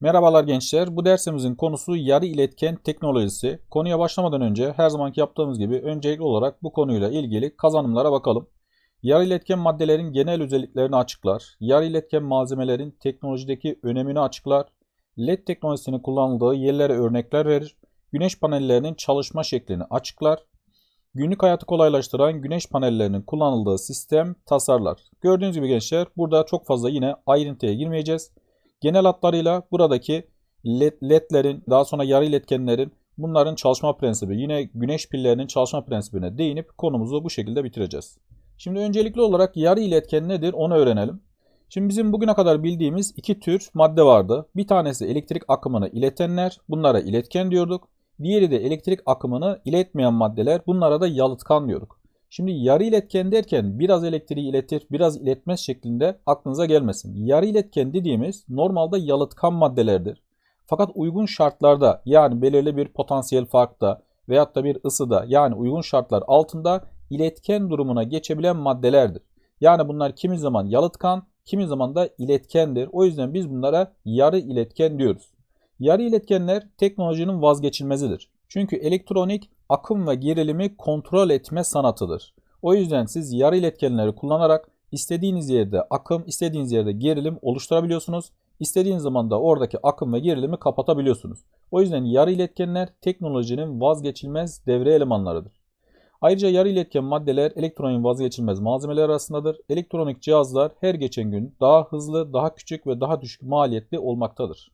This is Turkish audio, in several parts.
Merhabalar gençler. Bu dersimizin konusu yarı iletken teknolojisi. Konuya başlamadan önce her zamanki yaptığımız gibi öncelikli olarak bu konuyla ilgili kazanımlara bakalım. Yarı iletken maddelerin genel özelliklerini açıklar. Yarı iletken malzemelerin teknolojideki önemini açıklar. LED teknolojisinin kullanıldığı yerlere örnekler verir. Güneş panellerinin çalışma şeklini açıklar. Günlük hayatı kolaylaştıran güneş panellerinin kullanıldığı sistem tasarlar. Gördüğünüz gibi gençler burada çok fazla yine ayrıntıya girmeyeceğiz. Genel hatlarıyla buradaki led, ledlerin daha sonra yarı iletkenlerin bunların çalışma prensibi yine güneş pillerinin çalışma prensibine değinip konumuzu bu şekilde bitireceğiz. Şimdi öncelikli olarak yarı iletken nedir onu öğrenelim. Şimdi bizim bugüne kadar bildiğimiz iki tür madde vardı. Bir tanesi elektrik akımını iletenler, bunlara iletken diyorduk. Diğeri de elektrik akımını iletmeyen maddeler, bunlara da yalıtkan diyorduk. Şimdi yarı iletken derken biraz elektriği iletir, biraz iletmez şeklinde aklınıza gelmesin. Yarı iletken dediğimiz normalde yalıtkan maddelerdir. Fakat uygun şartlarda yani belirli bir potansiyel farkta veyahut da bir ısıda yani uygun şartlar altında iletken durumuna geçebilen maddelerdir. Yani bunlar kimi zaman yalıtkan, kimi zaman da iletkendir. O yüzden biz bunlara yarı iletken diyoruz. Yarı iletkenler teknolojinin vazgeçilmezidir. Çünkü elektronik akım ve gerilimi kontrol etme sanatıdır. O yüzden siz yarı iletkenleri kullanarak istediğiniz yerde akım, istediğiniz yerde gerilim oluşturabiliyorsunuz. İstediğiniz zaman da oradaki akım ve gerilimi kapatabiliyorsunuz. O yüzden yarı iletkenler teknolojinin vazgeçilmez devre elemanlarıdır. Ayrıca yarı iletken maddeler elektronik vazgeçilmez malzemeler arasındadır. Elektronik cihazlar her geçen gün daha hızlı, daha küçük ve daha düşük maliyetli olmaktadır.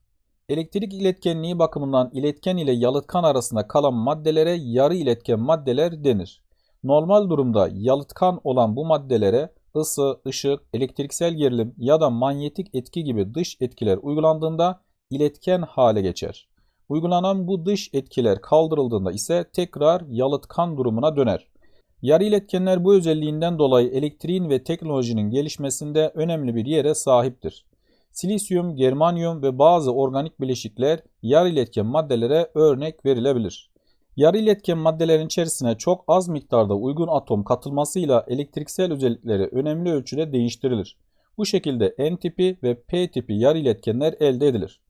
Elektrik iletkenliği bakımından iletken ile yalıtkan arasında kalan maddelere yarı iletken maddeler denir. Normal durumda yalıtkan olan bu maddelere ısı, ışık, elektriksel gerilim ya da manyetik etki gibi dış etkiler uygulandığında iletken hale geçer. Uygulanan bu dış etkiler kaldırıldığında ise tekrar yalıtkan durumuna döner. Yarı iletkenler bu özelliğinden dolayı elektriğin ve teknolojinin gelişmesinde önemli bir yere sahiptir. Silisyum, germanyum ve bazı organik bileşikler yarı iletken maddelere örnek verilebilir. Yarı iletken maddelerin içerisine çok az miktarda uygun atom katılmasıyla elektriksel özellikleri önemli ölçüde değiştirilir. Bu şekilde N tipi ve P tipi yarı iletkenler elde edilir.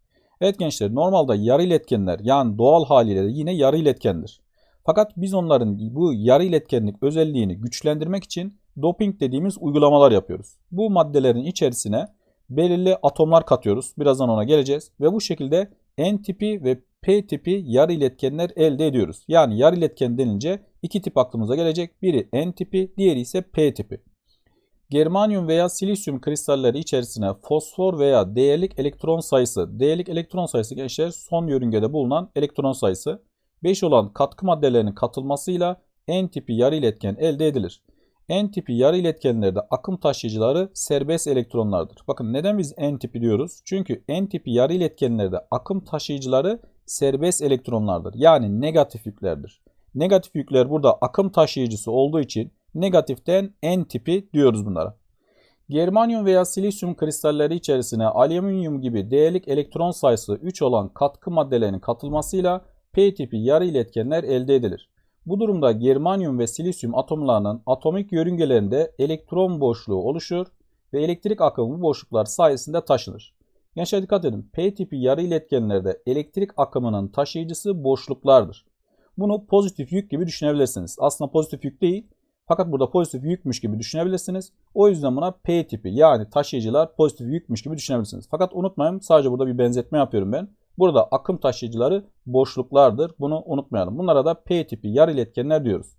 Evet gençler normalde yarı iletkenler yani doğal haliyle yine yarı iletkendir. Fakat biz onların bu yarı iletkenlik özelliğini güçlendirmek için doping dediğimiz uygulamalar yapıyoruz. Bu maddelerin içerisine belirli atomlar katıyoruz. Birazdan ona geleceğiz. Ve bu şekilde N tipi ve P tipi yarı iletkenler elde ediyoruz. Yani yarı iletken denince iki tip aklımıza gelecek. Biri N tipi, diğeri ise P tipi. Germanyum veya silisyum kristalleri içerisine fosfor veya değerlik elektron sayısı, değerlik elektron sayısı gençler son yörüngede bulunan elektron sayısı 5 olan katkı maddelerinin katılmasıyla N tipi yarı iletken elde edilir. N tipi yarı iletkenlerde akım taşıyıcıları serbest elektronlardır. Bakın neden biz N tipi diyoruz? Çünkü N tipi yarı iletkenlerde akım taşıyıcıları serbest elektronlardır. Yani negatif yüklerdir. Negatif yükler burada akım taşıyıcısı olduğu için negatiften N tipi diyoruz bunlara. Germanyum veya silisyum kristalleri içerisine alüminyum gibi değerlik elektron sayısı 3 olan katkı maddelerinin katılmasıyla P tipi yarı iletkenler elde edilir. Bu durumda germanyum ve silisyum atomlarının atomik yörüngelerinde elektron boşluğu oluşur ve elektrik akımı bu boşluklar sayesinde taşınır. Gençler dikkat edin. P tipi yarı iletkenlerde elektrik akımının taşıyıcısı boşluklardır. Bunu pozitif yük gibi düşünebilirsiniz. Aslında pozitif yük değil. Fakat burada pozitif yükmüş gibi düşünebilirsiniz. O yüzden buna P tipi yani taşıyıcılar pozitif yükmüş gibi düşünebilirsiniz. Fakat unutmayın sadece burada bir benzetme yapıyorum ben. Burada akım taşıyıcıları boşluklardır. Bunu unutmayalım. Bunlara da P tipi yarı iletkenler diyoruz.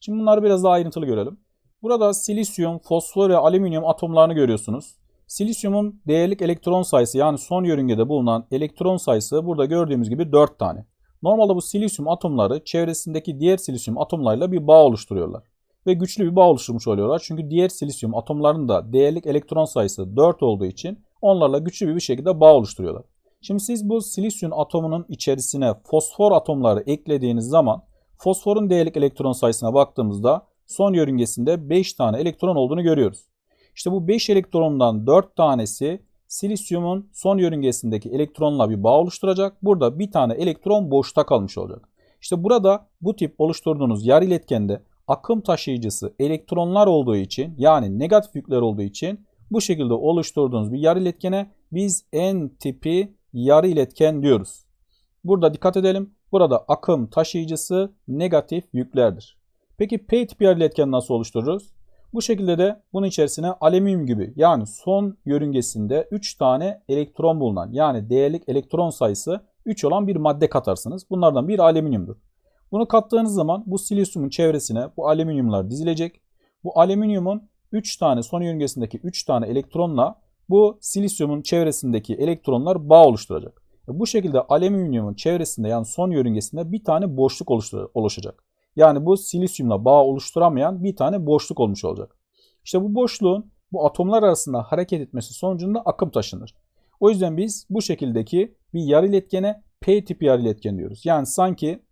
Şimdi bunları biraz daha ayrıntılı görelim. Burada silisyum, fosfor ve alüminyum atomlarını görüyorsunuz. Silisyumun değerlik elektron sayısı yani son yörüngede bulunan elektron sayısı burada gördüğümüz gibi 4 tane. Normalde bu silisyum atomları çevresindeki diğer silisyum atomlarıyla bir bağ oluşturuyorlar. Ve güçlü bir bağ oluşturmuş oluyorlar. Çünkü diğer silisyum atomlarının da değerlik elektron sayısı 4 olduğu için onlarla güçlü bir şekilde bağ oluşturuyorlar. Şimdi siz bu silisyum atomunun içerisine fosfor atomları eklediğiniz zaman fosforun değerlik elektron sayısına baktığımızda son yörüngesinde 5 tane elektron olduğunu görüyoruz. İşte bu 5 elektrondan 4 tanesi silisyumun son yörüngesindeki elektronla bir bağ oluşturacak. Burada bir tane elektron boşta kalmış olacak. İşte burada bu tip oluşturduğunuz yarı iletkende akım taşıyıcısı elektronlar olduğu için yani negatif yükler olduğu için bu şekilde oluşturduğunuz bir yarı iletkene biz N tipi yarı iletken diyoruz. Burada dikkat edelim. Burada akım taşıyıcısı negatif yüklerdir. Peki P tipi yarı iletken nasıl oluştururuz? Bu şekilde de bunun içerisine alüminyum gibi yani son yörüngesinde 3 tane elektron bulunan yani değerlik elektron sayısı 3 olan bir madde katarsınız. Bunlardan bir alüminyumdur. Bunu kattığınız zaman bu silisyumun çevresine bu alüminyumlar dizilecek. Bu alüminyumun 3 tane son yörüngesindeki 3 tane elektronla bu silisyumun çevresindeki elektronlar bağ oluşturacak. Bu şekilde alüminyumun çevresinde yani son yörüngesinde bir tane boşluk oluşacak. Yani bu silisyumla bağ oluşturamayan bir tane boşluk olmuş olacak. İşte bu boşluğun bu atomlar arasında hareket etmesi sonucunda akım taşınır. O yüzden biz bu şekildeki bir yarı iletkene P tipi yarı iletken diyoruz. Yani sanki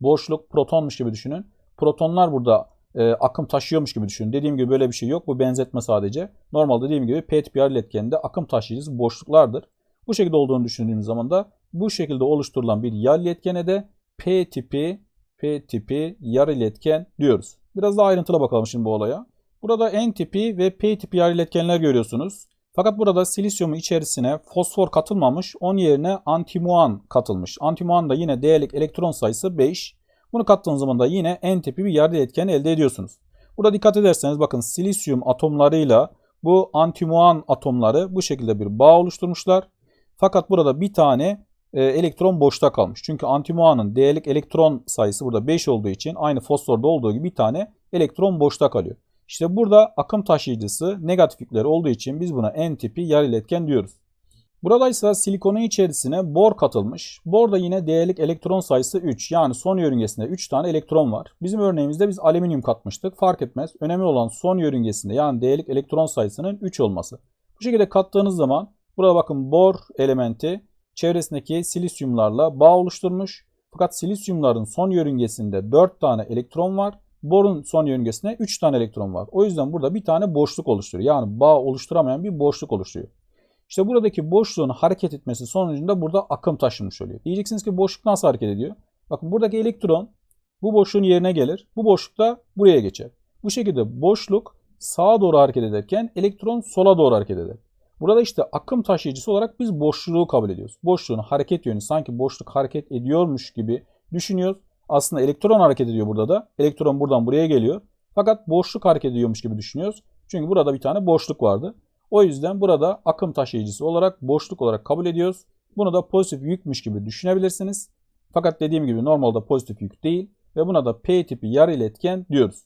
boşluk protonmuş gibi düşünün. Protonlar burada e, akım taşıyormuş gibi düşünün. Dediğim gibi böyle bir şey yok. Bu benzetme sadece. Normalde dediğim gibi P tipi yarı iletkende akım taşıyıcısı boşluklardır. Bu şekilde olduğunu düşündüğümüz zaman da bu şekilde oluşturulan bir yarı iletkene de P tipi P tipi yarı iletken diyoruz. Biraz daha ayrıntılı bakalım şimdi bu olaya. Burada N tipi ve P tipi yarı iletkenler görüyorsunuz. Fakat burada silisyumun içerisine fosfor katılmamış. Onun yerine antimuan katılmış. Antimuan da yine değerlik elektron sayısı 5. Bunu kattığınız zaman da yine N tipi bir yarı iletken elde ediyorsunuz. Burada dikkat ederseniz bakın silisyum atomlarıyla bu antimuan atomları bu şekilde bir bağ oluşturmuşlar. Fakat burada bir tane e, elektron boşta kalmış. Çünkü antimuanın değerlik elektron sayısı burada 5 olduğu için aynı fosforda olduğu gibi bir tane elektron boşta kalıyor. İşte burada akım taşıyıcısı negatif olduğu için biz buna N tipi yarı iletken diyoruz. Burada ise silikonun içerisine bor katılmış. Bor da yine değerlik elektron sayısı 3. Yani son yörüngesinde 3 tane elektron var. Bizim örneğimizde biz alüminyum katmıştık. Fark etmez. Önemli olan son yörüngesinde yani değerlik elektron sayısının 3 olması. Bu şekilde kattığınız zaman burada bakın bor elementi çevresindeki silisyumlarla bağ oluşturmuş. Fakat silisyumların son yörüngesinde 4 tane elektron var. Borun son yörüngesinde 3 tane elektron var. O yüzden burada bir tane boşluk oluşturuyor. Yani bağ oluşturamayan bir boşluk oluşturuyor. İşte buradaki boşluğun hareket etmesi sonucunda burada akım taşınmış oluyor. Diyeceksiniz ki boşluk nasıl hareket ediyor? Bakın buradaki elektron bu boşluğun yerine gelir. Bu boşluk da buraya geçer. Bu şekilde boşluk sağa doğru hareket ederken elektron sola doğru hareket eder. Burada işte akım taşıyıcısı olarak biz boşluğu kabul ediyoruz. Boşluğun hareket yönü sanki boşluk hareket ediyormuş gibi düşünüyoruz. Aslında elektron hareket ediyor burada da. Elektron buradan buraya geliyor. Fakat boşluk hareket ediyormuş gibi düşünüyoruz. Çünkü burada bir tane boşluk vardı. O yüzden burada akım taşıyıcısı olarak boşluk olarak kabul ediyoruz. Bunu da pozitif yükmüş gibi düşünebilirsiniz. Fakat dediğim gibi normalde pozitif yük değil ve buna da P tipi yarı iletken diyoruz.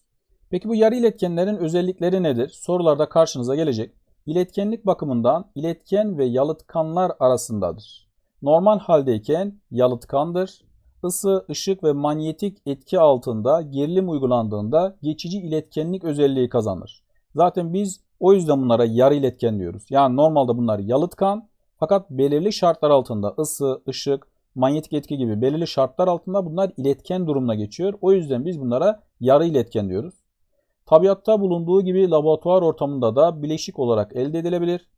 Peki bu yarı iletkenlerin özellikleri nedir? Sorularda karşınıza gelecek. İletkenlik bakımından iletken ve yalıtkanlar arasındadır. Normal haldeyken yalıtkandır. Isı, ışık ve manyetik etki altında gerilim uygulandığında geçici iletkenlik özelliği kazanır. Zaten biz o yüzden bunlara yarı iletken diyoruz. Yani normalde bunlar yalıtkan fakat belirli şartlar altında ısı, ışık, manyetik etki gibi belirli şartlar altında bunlar iletken durumuna geçiyor. O yüzden biz bunlara yarı iletken diyoruz. Tabiatta bulunduğu gibi laboratuvar ortamında da bileşik olarak elde edilebilir.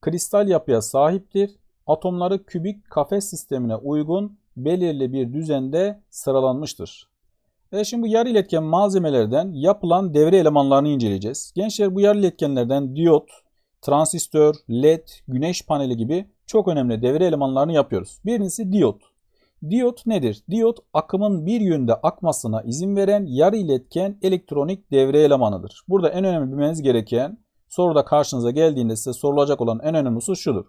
Kristal yapıya sahiptir. Atomları kübik kafes sistemine uygun belirli bir düzende sıralanmıştır. E şimdi bu yarı iletken malzemelerden yapılan devre elemanlarını inceleyeceğiz. Gençler bu yarı iletkenlerden diyot, transistör, led, güneş paneli gibi çok önemli devre elemanlarını yapıyoruz. Birincisi diyot. Diyot nedir? Diyot akımın bir yönde akmasına izin veren yarı iletken elektronik devre elemanıdır. Burada en önemli bilmeniz gereken soruda karşınıza geldiğinde size sorulacak olan en önemli husus şudur.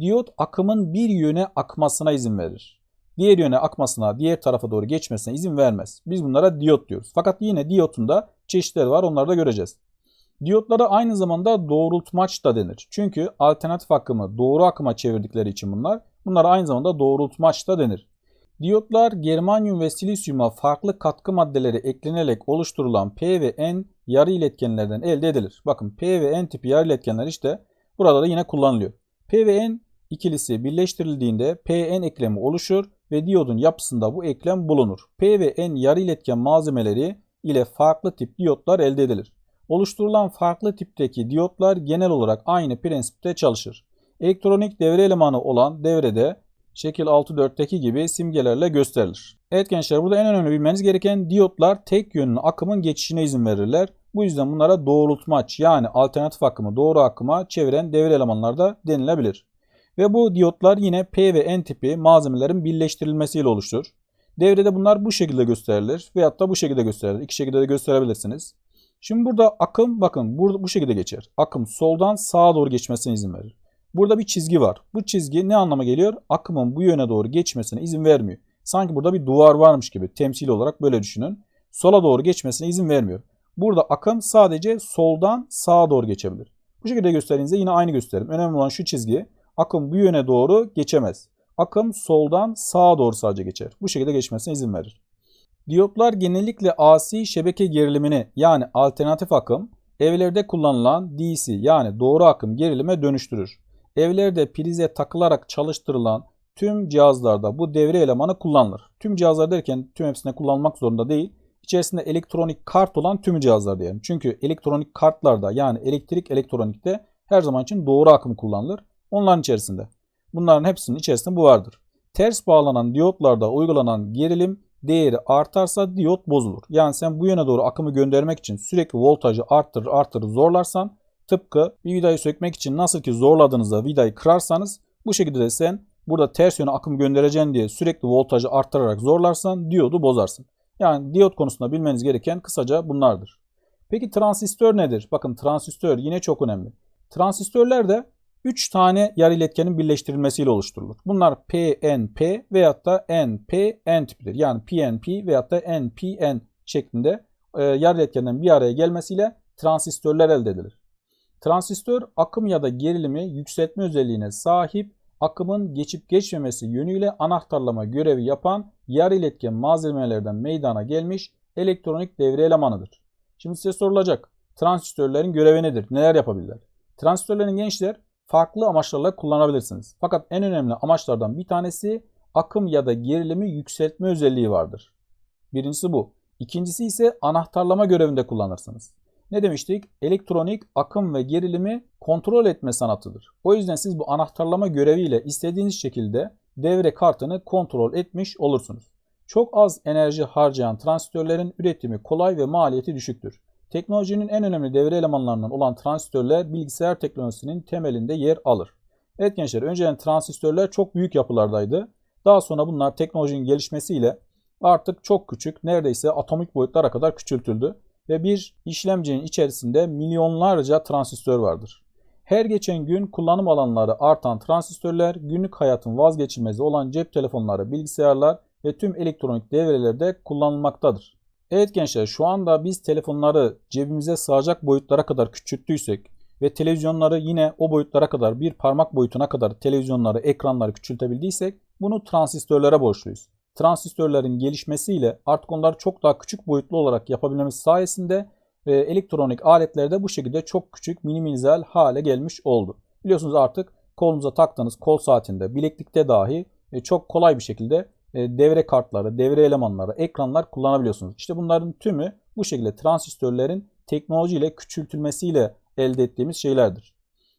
Diyot akımın bir yöne akmasına izin verir. Diğer yöne akmasına, diğer tarafa doğru geçmesine izin vermez. Biz bunlara diyot diyoruz. Fakat yine diyotun da çeşitleri var onları da göreceğiz. Diyotlara aynı zamanda doğrultmaç da denir. Çünkü alternatif akımı doğru akıma çevirdikleri için bunlar. Bunlara aynı zamanda doğrultmaç da denir. Diyotlar germanyum ve silisyuma farklı katkı maddeleri eklenerek oluşturulan P ve N yarı iletkenlerden elde edilir. Bakın P ve N tipi yarı iletkenler işte burada da yine kullanılıyor. P ve N ikilisi birleştirildiğinde PN eklemi oluşur ve diyodun yapısında bu eklem bulunur. P ve N yarı iletken malzemeleri ile farklı tip diyotlar elde edilir. Oluşturulan farklı tipteki diyotlar genel olarak aynı prensipte çalışır. Elektronik devre elemanı olan devrede şekil 6.4'teki gibi simgelerle gösterilir. Evet gençler burada en önemli bilmeniz gereken diyotlar tek yönlü akımın geçişine izin verirler. Bu yüzden bunlara doğrultmaç yani alternatif akımı doğru akıma çeviren devre elemanlar da denilebilir. Ve bu diyotlar yine P ve N tipi malzemelerin birleştirilmesiyle oluşur. Devrede bunlar bu şekilde gösterilir veyahut da bu şekilde gösterilir. İki şekilde de gösterebilirsiniz. Şimdi burada akım bakın burada bu şekilde geçer. Akım soldan sağa doğru geçmesine izin verir. Burada bir çizgi var. Bu çizgi ne anlama geliyor? Akımın bu yöne doğru geçmesine izin vermiyor. Sanki burada bir duvar varmış gibi temsil olarak böyle düşünün. Sola doğru geçmesine izin vermiyor. Burada akım sadece soldan sağa doğru geçebilir. Bu şekilde gösterdiğinizde yine aynı gösterim. Önemli olan şu çizgi akım bu yöne doğru geçemez. Akım soldan sağa doğru sadece geçer. Bu şekilde geçmesine izin verir. Diyotlar genellikle AC şebeke gerilimini yani alternatif akım evlerde kullanılan DC yani doğru akım gerilime dönüştürür. Evlerde prize takılarak çalıştırılan tüm cihazlarda bu devre elemanı kullanılır. Tüm cihazlar derken tüm hepsine kullanmak zorunda değil. İçerisinde elektronik kart olan tüm cihazlar diyelim. Çünkü elektronik kartlarda yani elektrik elektronikte her zaman için doğru akım kullanılır. Onların içerisinde. Bunların hepsinin içerisinde bu vardır. Ters bağlanan diyotlarda uygulanan gerilim değeri artarsa diyot bozulur. Yani sen bu yöne doğru akımı göndermek için sürekli voltajı arttırır arttırır zorlarsan tıpkı bir vidayı sökmek için nasıl ki zorladığınızda vidayı kırarsanız bu şekilde de sen burada ters yöne akım göndereceksin diye sürekli voltajı arttırarak zorlarsan diyodu bozarsın. Yani diyot konusunda bilmeniz gereken kısaca bunlardır. Peki transistör nedir? Bakın transistör yine çok önemli. Transistörler de 3 tane yarı iletkenin birleştirilmesiyle oluşturulur. Bunlar PNP veyahut da NPN tipidir. Yani PNP veyahut da NPN şeklinde e, yarı iletkenlerin bir araya gelmesiyle transistörler elde edilir. Transistör akım ya da gerilimi yükseltme özelliğine sahip akımın geçip geçmemesi yönüyle anahtarlama görevi yapan yarı iletken malzemelerden meydana gelmiş elektronik devre elemanıdır. Şimdi size sorulacak. Transistörlerin görevi nedir? Neler yapabilirler? Transistörlerin gençler farklı amaçlarla kullanabilirsiniz. Fakat en önemli amaçlardan bir tanesi akım ya da gerilimi yükseltme özelliği vardır. Birincisi bu. İkincisi ise anahtarlama görevinde kullanırsınız. Ne demiştik? Elektronik akım ve gerilimi kontrol etme sanatıdır. O yüzden siz bu anahtarlama göreviyle istediğiniz şekilde devre kartını kontrol etmiş olursunuz. Çok az enerji harcayan transistörlerin üretimi kolay ve maliyeti düşüktür. Teknolojinin en önemli devre elemanlarından olan transistörler bilgisayar teknolojisinin temelinde yer alır. Evet gençler önceden transistörler çok büyük yapılardaydı. Daha sonra bunlar teknolojinin gelişmesiyle artık çok küçük neredeyse atomik boyutlara kadar küçültüldü ve bir işlemcinin içerisinde milyonlarca transistör vardır. Her geçen gün kullanım alanları artan transistörler günlük hayatın vazgeçilmezi olan cep telefonları, bilgisayarlar ve tüm elektronik devrelerde kullanılmaktadır. Evet gençler şu anda biz telefonları cebimize sığacak boyutlara kadar küçülttüysek ve televizyonları yine o boyutlara kadar bir parmak boyutuna kadar televizyonları, ekranları küçültebildiysek bunu transistörlere borçluyuz. Transistörlerin gelişmesiyle artık onları çok daha küçük boyutlu olarak yapabilmemiz sayesinde e, elektronik aletlerde bu şekilde çok küçük minimizal hale gelmiş oldu. Biliyorsunuz artık kolunuza taktığınız kol saatinde, bileklikte dahi e, çok kolay bir şekilde devre kartları, devre elemanları, ekranlar kullanabiliyorsunuz. İşte bunların tümü bu şekilde transistörlerin teknolojiyle küçültülmesiyle elde ettiğimiz şeylerdir.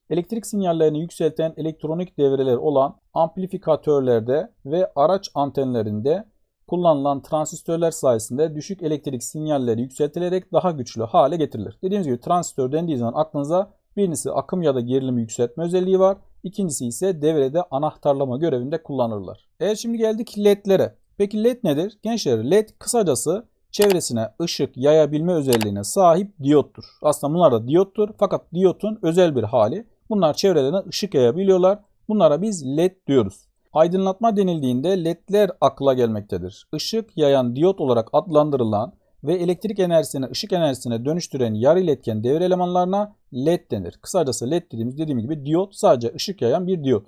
Elektrik sinyallerini yükselten elektronik devreler olan amplifikatörlerde ve araç antenlerinde kullanılan transistörler sayesinde düşük elektrik sinyalleri yükseltilerek daha güçlü hale getirilir. Dediğimiz gibi transistör dendiği zaman aklınıza birincisi akım ya da gerilimi yükseltme özelliği var. İkincisi ise devrede anahtarlama görevinde kullanırlar. Evet şimdi geldik ledlere. Peki led nedir? Gençler led kısacası çevresine ışık yayabilme özelliğine sahip diyottur. Aslında bunlar da diyottur fakat diyotun özel bir hali. Bunlar çevrelerine ışık yayabiliyorlar. Bunlara biz led diyoruz. Aydınlatma denildiğinde ledler akla gelmektedir. Işık yayan diyot olarak adlandırılan ve elektrik enerjisini ışık enerjisine dönüştüren yarı iletken devre elemanlarına led denir. Kısacası led dediğimiz dediğim gibi diyot sadece ışık yayan bir diyot.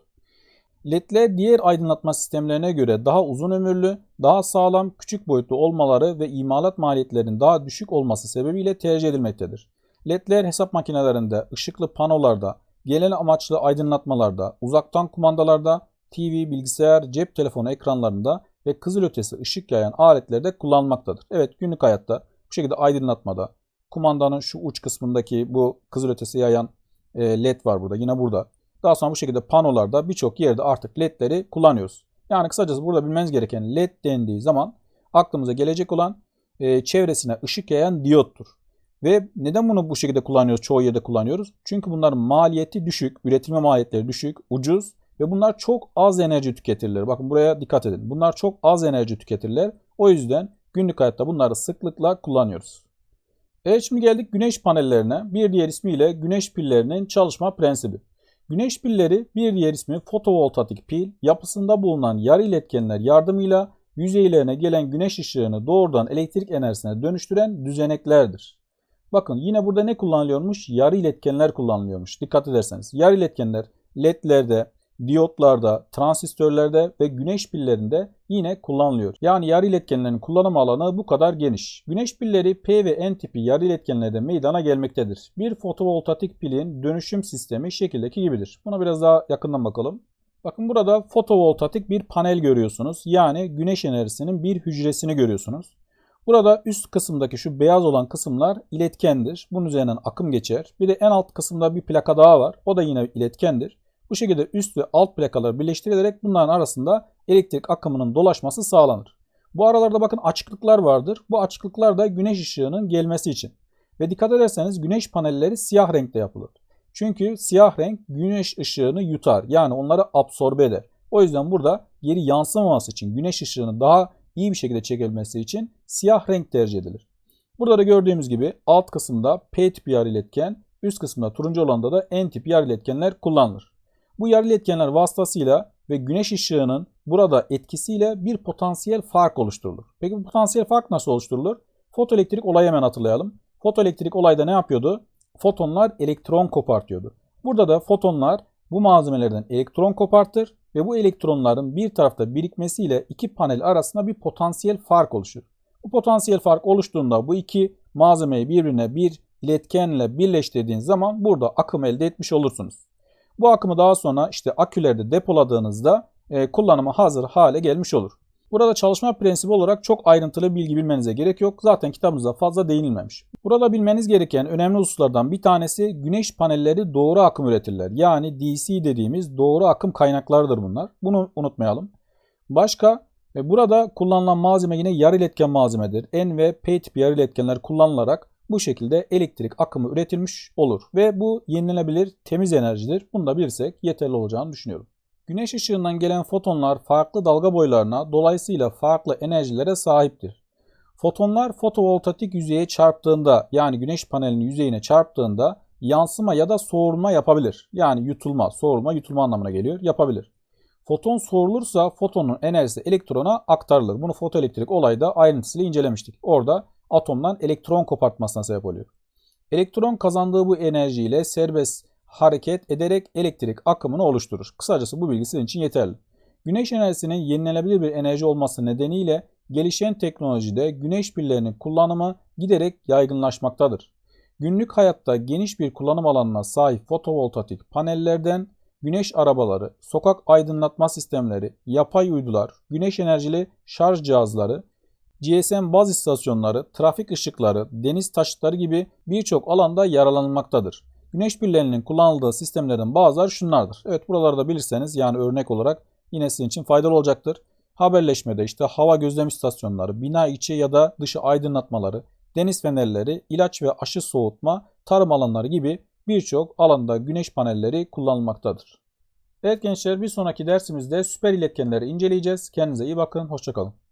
LED'ler diğer aydınlatma sistemlerine göre daha uzun ömürlü, daha sağlam, küçük boyutlu olmaları ve imalat maliyetlerinin daha düşük olması sebebiyle tercih edilmektedir. LED'ler hesap makinelerinde, ışıklı panolarda, genel amaçlı aydınlatmalarda, uzaktan kumandalarda, TV, bilgisayar, cep telefonu ekranlarında ve kızılötesi ışık yayan aletlerde kullanılmaktadır. Evet günlük hayatta bu şekilde aydınlatmada kumandanın şu uç kısmındaki bu kızılötesi yayan e, led var burada. Yine burada. Daha sonra bu şekilde panolarda birçok yerde artık ledleri kullanıyoruz. Yani kısacası burada bilmeniz gereken led dendiği zaman aklımıza gelecek olan e, çevresine ışık yayan diyottur. Ve neden bunu bu şekilde kullanıyoruz? Çoğu yerde kullanıyoruz. Çünkü bunların maliyeti düşük, üretilme maliyetleri düşük, ucuz ve bunlar çok az enerji tüketirler. Bakın buraya dikkat edin. Bunlar çok az enerji tüketirler. O yüzden günlük hayatta bunları sıklıkla kullanıyoruz. Evet şimdi geldik güneş panellerine. Bir diğer ismiyle güneş pillerinin çalışma prensibi. Güneş pilleri bir diğer ismi fotovoltaik pil yapısında bulunan yarı iletkenler yardımıyla yüzeylerine gelen güneş ışığını doğrudan elektrik enerjisine dönüştüren düzeneklerdir. Bakın yine burada ne kullanılıyormuş? Yarı iletkenler kullanılıyormuş. Dikkat ederseniz. Yarı iletkenler ledlerde, diyotlarda, transistörlerde ve güneş pillerinde yine kullanılıyor. Yani yarı iletkenlerin kullanım alanı bu kadar geniş. Güneş pilleri P ve N tipi yarı iletkenlerde meydana gelmektedir. Bir fotovoltaik pilin dönüşüm sistemi şekildeki gibidir. Buna biraz daha yakından bakalım. Bakın burada fotovoltaik bir panel görüyorsunuz. Yani güneş enerjisinin bir hücresini görüyorsunuz. Burada üst kısımdaki şu beyaz olan kısımlar iletkendir. Bunun üzerinden akım geçer. Bir de en alt kısımda bir plaka daha var. O da yine iletkendir. Bu şekilde üst ve alt plakalar birleştirilerek bunların arasında elektrik akımının dolaşması sağlanır. Bu aralarda bakın açıklıklar vardır. Bu açıklıklar da güneş ışığının gelmesi için. Ve dikkat ederseniz güneş panelleri siyah renkte yapılır. Çünkü siyah renk güneş ışığını yutar. Yani onları absorbe eder. O yüzden burada geri yansımaması için güneş ışığını daha iyi bir şekilde çekilmesi için siyah renk tercih edilir. Burada da gördüğümüz gibi alt kısımda P tip yarı iletken, üst kısımda turuncu olanda da N tip yarı iletkenler kullanılır. Bu yarı iletkenler vasıtasıyla ve güneş ışığının burada etkisiyle bir potansiyel fark oluşturulur. Peki bu potansiyel fark nasıl oluşturulur? Fotoelektrik olayı hemen hatırlayalım. Fotoelektrik olayda ne yapıyordu? Fotonlar elektron kopartıyordu. Burada da fotonlar bu malzemelerden elektron kopartır ve bu elektronların bir tarafta birikmesiyle iki panel arasında bir potansiyel fark oluşur. Bu potansiyel fark oluştuğunda bu iki malzemeyi birbirine bir iletkenle birleştirdiğiniz zaman burada akım elde etmiş olursunuz. Bu akımı daha sonra işte akülerde depoladığınızda e, kullanıma hazır hale gelmiş olur. Burada çalışma prensibi olarak çok ayrıntılı bilgi bilmenize gerek yok. Zaten kitabımızda fazla değinilmemiş. Burada bilmeniz gereken önemli hususlardan bir tanesi güneş panelleri doğru akım üretirler. Yani DC dediğimiz doğru akım kaynaklarıdır bunlar. Bunu unutmayalım. Başka ve burada kullanılan malzeme yine yarı iletken malzemedir. N ve P tip yarı iletkenler kullanılarak bu şekilde elektrik akımı üretilmiş olur. Ve bu yenilenebilir temiz enerjidir. Bunu da bilirsek yeterli olacağını düşünüyorum. Güneş ışığından gelen fotonlar farklı dalga boylarına dolayısıyla farklı enerjilere sahiptir. Fotonlar fotovoltaik yüzeye çarptığında yani güneş panelinin yüzeyine çarptığında yansıma ya da soğurma yapabilir. Yani yutulma, soğurma, yutulma anlamına geliyor. Yapabilir. Foton soğurulursa fotonun enerjisi elektrona aktarılır. Bunu fotoelektrik olayda ayrıntısıyla incelemiştik. Orada atomdan elektron kopartmasına sebep oluyor. Elektron kazandığı bu enerjiyle serbest hareket ederek elektrik akımını oluşturur. Kısacası bu bilgi sizin için yeterli. Güneş enerjisinin yenilenebilir bir enerji olması nedeniyle gelişen teknolojide güneş pillerinin kullanımı giderek yaygınlaşmaktadır. Günlük hayatta geniş bir kullanım alanına sahip fotovoltaik panellerden güneş arabaları, sokak aydınlatma sistemleri, yapay uydular, güneş enerjili şarj cihazları, GSM baz istasyonları, trafik ışıkları, deniz taşıtları gibi birçok alanda yararlanılmaktadır. Güneş pillerinin kullanıldığı sistemlerin bazıları şunlardır. Evet buraları da bilirseniz yani örnek olarak yine sizin için faydalı olacaktır. Haberleşmede işte hava gözlem istasyonları, bina içi ya da dışı aydınlatmaları, deniz fenerleri, ilaç ve aşı soğutma, tarım alanları gibi birçok alanda güneş panelleri kullanılmaktadır. Evet gençler bir sonraki dersimizde süper iletkenleri inceleyeceğiz. Kendinize iyi bakın. Hoşçakalın.